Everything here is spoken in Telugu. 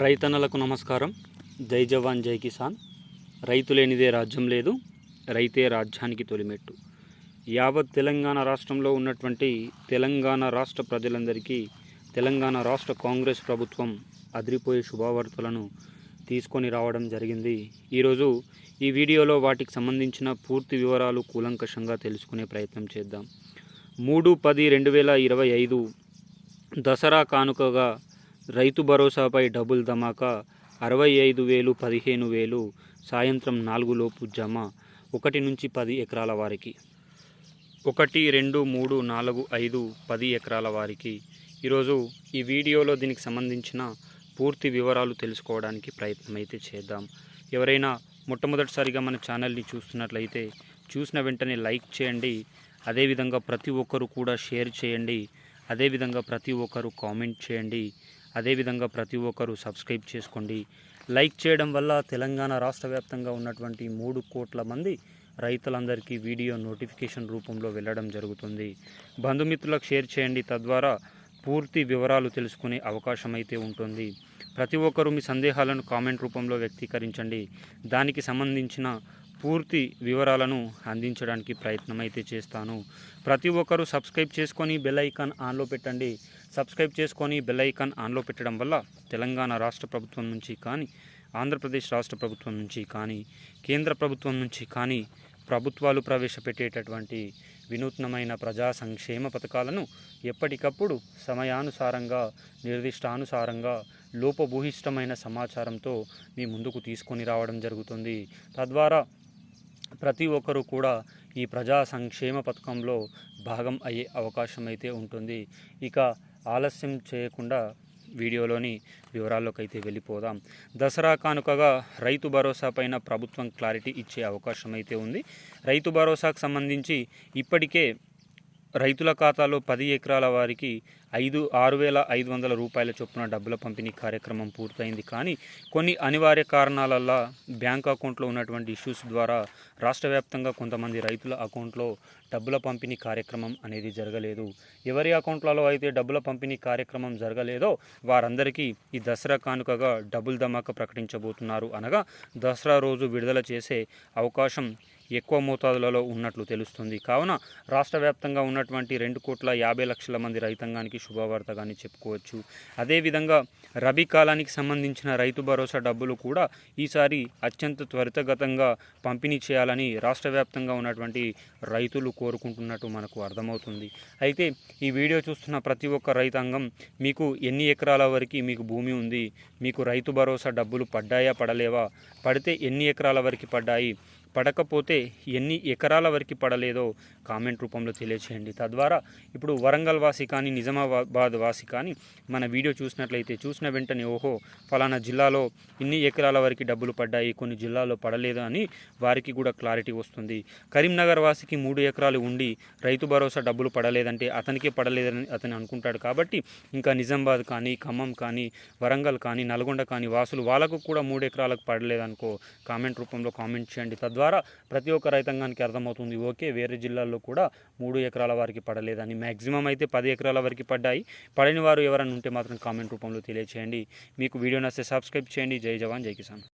రైతన్నలకు నమస్కారం. జై జవాన్ జై కిసాన్. రైతు లేనిదే రాజ్యం లేదు రైతే రాజ్యానికి తొలిమెట్టు. యావత్ తెలంగాణ రాష్ట్రంలో ఉన్నటువంటి తెలంగాణ రాష్ట్ర ప్రజలందరికీ తెలంగాణ రాష్ట్ర కాంగ్రెస్ ప్రభుత్వం అదిరిపోయే శుభవార్తలను తీసుకొని రావడం జరిగింది. ఈరోజు ఈ వీడియోలో వాటికి సంబంధించిన పూర్తి వివరాలు కూలంకషంగా తెలుసుకునే ప్రయత్నం చేద్దాం. మూడు పది రెండు వేల ఇరవై ఐదు దసరా కానుకగా రైతు భరోసాపై డబుల్ ధమాకా అరవై ఐదు వేలు పదిహేను వేలు సాయంత్రం నాలుగు లోపు జమ ఒకటి నుంచి పది ఎకరాల వారికి. ఒకటి రెండు మూడు నాలుగు ఐదు పది ఎకరాల వారికి. ఈరోజు ఈ వీడియోలో దీనికి సంబంధించిన పూర్తి వివరాలు తెలుసుకోవడానికి ప్రయత్నం అయితే చేద్దాం. ఎవరైనా మొట్టమొదటిసారిగా మన ఛానల్ని చూస్తున్నట్లయితే చూసిన వెంటనే లైక్ చేయండి. అదేవిధంగా ప్రతి ఒక్కరు కూడా షేర్ చేయండి. అదేవిధంగా ప్రతి ఒక్కరు కామెంట్ చేయండి. అదేవిధంగా ప్రతి ఒక్కరు సబ్స్క్రైబ్ చేసుకోండి. లైక్ చేయడం వల్ల తెలంగాణ రాష్ట్ర వ్యాప్తంగా ఉన్నటువంటి మూడు కోట్ల మంది రైతులందరికీ వీడియో నోటిఫికేషన్ రూపంలో వెళ్ళడం జరుగుతుంది. బంధుమిత్రులకు షేర్ చేయండి. తద్వారా పూర్తి వివరాలు తెలుసుకునే అవకాశం అయితే ఉంటుంది. ప్రతి ఒక్కరూ మీ సందేహాలను కామెంట్ రూపంలో వ్యక్తీకరించండి. దానికి సంబంధించిన పూర్తి వివరాలను అందించడానికి ప్రయత్నం అయితే చేస్తాను. ప్రతి ఒక్కరూ సబ్స్క్రైబ్ చేసుకొని బెల్ ఐకాన్ ఆన్లో పెట్టండి. సబ్స్క్రైబ్ చేసుకొని బెల్ ఐకాన్ ఆన్లో పెట్టడం వల్ల తెలంగాణ రాష్ట్ర ప్రభుత్వం నుంచి కానీ ఆంధ్రప్రదేశ్ రాష్ట్ర ప్రభుత్వం నుంచి కానీ కేంద్ర ప్రభుత్వం నుంచి కానీ ప్రభుత్వాలు ప్రవేశపెట్టేటటువంటి వినూత్నమైన ప్రజా సంక్షేమ పథకాలను ఎప్పటికప్పుడు సమయానుసారంగా నిర్దిష్టానుసారంగా లోపభూహిష్టమైన సమాచారంతో మీ ముందుకు తీసుకొని రావడం జరుగుతుంది. తద్వారా ప్రతి ఒక్కరూ కూడా ఈ ప్రజా సంక్షేమ పథకంలో భాగం అయ్యే అవకాశం అయితే ఉంటుంది. ఇక ఆలస్యం చేయకుండా వీడియోలోని వివరాల్లోకి అయితే వెళ్ళిపోదాం. దసరా కానుకగా రైతు భరోసా పైన ప్రభుత్వం క్లారిటీ ఇచ్చే అవకాశం అయితే ఉంది. రైతు భరోసాకు సంబంధించి ఇప్పటికే రైతుల ఖాతాలో పది ఎకరాల వారికి ఐదు ఆరు వేల ఐదు వందల రూపాయల చొప్పున డబ్బుల పంపిణీ కార్యక్రమం పూర్తయింది. కానీ కొన్ని అనివార్య కారణాలల్ల బ్యాంక్ అకౌంట్లో ఉన్నటువంటి ఇష్యూస్ ద్వారా రాష్ట్ర వ్యాప్తంగా కొంతమంది రైతుల అకౌంట్లో డబ్బుల పంపిణీ కార్యక్రమం అనేది జరగలేదు. ఎవరి అకౌంట్లలో అయితే డబ్బుల పంపిణీ కార్యక్రమం జరగలేదో వారందరికీ ఈ దసరా కానుకగా డబుల్ ధమాకా ప్రకటించబోతున్నారు. అనగా దసరా రోజు విడుదల చేసే అవకాశం ఎక్కువ మోతాదులలో ఉన్నట్లు తెలుస్తుంది. కావున రాష్ట్ర వ్యాప్తంగా ఉన్నటువంటి రెండు కోట్ల యాభై లక్షల మంది రైతాంగానికి శుభవార్త కానీ చెప్పుకోవచ్చు. అదేవిధంగా రబీ కాలానికి సంబంధించిన రైతు భరోసా డబ్బులు కూడా ఈసారి అత్యంత త్వరితగతంగా పంపిణీ చేయాలని రాష్ట్ర వ్యాప్తంగా ఉన్నటువంటి రైతులు కోరుకుంటున్నట్టు మనకు అర్థమవుతుంది. అయితే ఈ వీడియో చూస్తున్న ప్రతి ఒక్క రైతాంగం మీకు ఎన్ని ఎకరాల వరకు మీకు భూమి ఉంది మీకు రైతు భరోసా డబ్బులు పడ్డాయా పడలేవా? పడితే ఎన్ని ఎకరాల వరకు పడ్డాయి? పడకపోతే ఎన్ని ఎకరాల వరకు పడలేదో కామెంట్ రూపంలో తెలియచేయండి. తద్వారా ఇప్పుడు వరంగల్ వాసి కానీ నిజామాబాద్ వాసి కానీ మన వీడియో చూసినట్లయితే చూసిన వెంటనే ఓహో ఫలానా జిల్లాలో ఇన్ని ఎకరాల వరకు డబ్బులు పడ్డాయి కొన్ని జిల్లాలో పడలేదు అని వారికి కూడా క్లారిటీ వస్తుంది. కరీంనగర్ వాసికి మూడు ఎకరాలు ఉండి రైతు భరోసా డబ్బులు పడలేదంటే అతనికే పడలేదని అతను అనుకుంటాడు కాబట్టి ఇంకా నిజామాబాద్ కానీ ఖమ్మం కానీ వరంగల్ కానీ నల్గొండ కానీ వాసులు వాళ్ళకు కూడా మూడు ఎకరాలకు పడలేదనుకో కామెంట్ రూపంలో కామెంట్ చేయండి. తద్వారా ద్వారా ప్రతి ఒక్క రైతాంగానికి అర్థమవుతుంది. ఓకే వేరే జిల్లాల్లో కూడా మూడు ఎకరాల వారికి పడలేదని. మ్యాక్సిమం అయితే పది ఎకరాల వరకు పడ్డాయి. పడని వారు ఎవరైనా ఉంటే మాత్రం కామెంట్ రూపంలో తెలియచేయండి. మీకు వీడియో నచ్చితే సబ్స్క్రైబ్ చేయండి. జై జవాన్ జై కిసాన్.